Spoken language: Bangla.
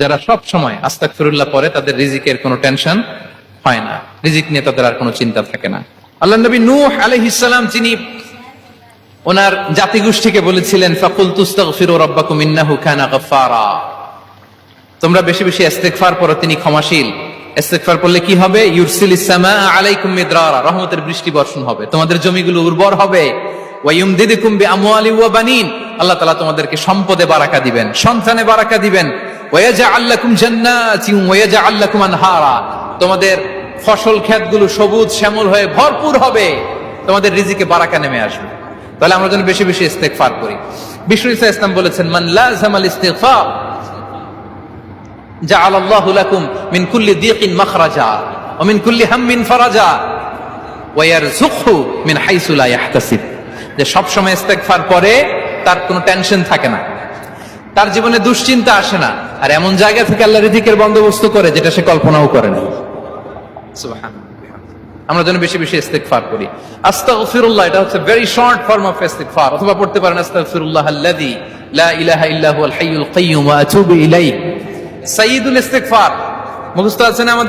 যারা সব সময় আস্তাগফিরুল্লাহ পরে তাদের রিজিকের কোনো টেনশন হয় না। রিজিক নিয়ে তাদের আর কোনো চিন্তা থাকে না। আল্লাহ নবী নূহ আলাইহিস সালাম, যিনি ওনার জাতিগোষ্ঠীকে বলেছিলেন ফাকুল তুস্তাগফিরু রাব্বাকুম ইন্নাহু কানা গাফফারা। তোমরা বেশি বেশি ইস্তেগফার পড়ো, তিনি ক্ষমাশীল। ইস্তেগফার পড়লে কি হবে? ইউরসিলিস সামা আলাইকুম মিদরারা। রহমতের বৃষ্টি বর্ষণ হবে। তোমাদের জমিগুলো উর্বর হবে। ওয়া ইউমদিদুকুম বিআমওয়ালি ওয়া বানিন। আল্লাহ তাআলা তোমাদেরকে সম্পদে বারাকা দিবেন, সন্তানে বারাকা দিবেন। তোমাদের ফসল ক্ষেতগুলো সবুজ শ্যামল হয়ে ভরপুর হবে। তোমাদের রিজিকে বারাকা নেমে আসবে। তাহলে আমরা যেন বেশি বেশি ইস্তেকফার করি। বিশ্ব ইসলাম বলেছেন, মান লাজাম যা মিন কুল্লি মিন মিন যে তার কোনো টেনশন থাকে না। তার জীবনে দুশ্চিন্তা আসে না। আর এমন জায়গা থেকে আল্লাহ রিজিকের বন্দোবস্ত করে যেটা সে কল্পনাও করে না আমরা যেন বেশি বেশি ইস্তেগফার করি। আস্তাগফিরুল্লাহ এটা হচ্ছে ভেরি শর্ট ফর্ম অফ ইস্তেকফার অথবা পড়তে পারেন আস্তাগফিরুল্লাহ আল্লাযী লা ইলাহা ইল্লা হুয়াল হাইয়ুল কাইয়্যুম ওয়া আতুবু ইলাইহি। সাইয়্যিদুল ইস্তেকফার মুখস্থ আছে না আমাদের?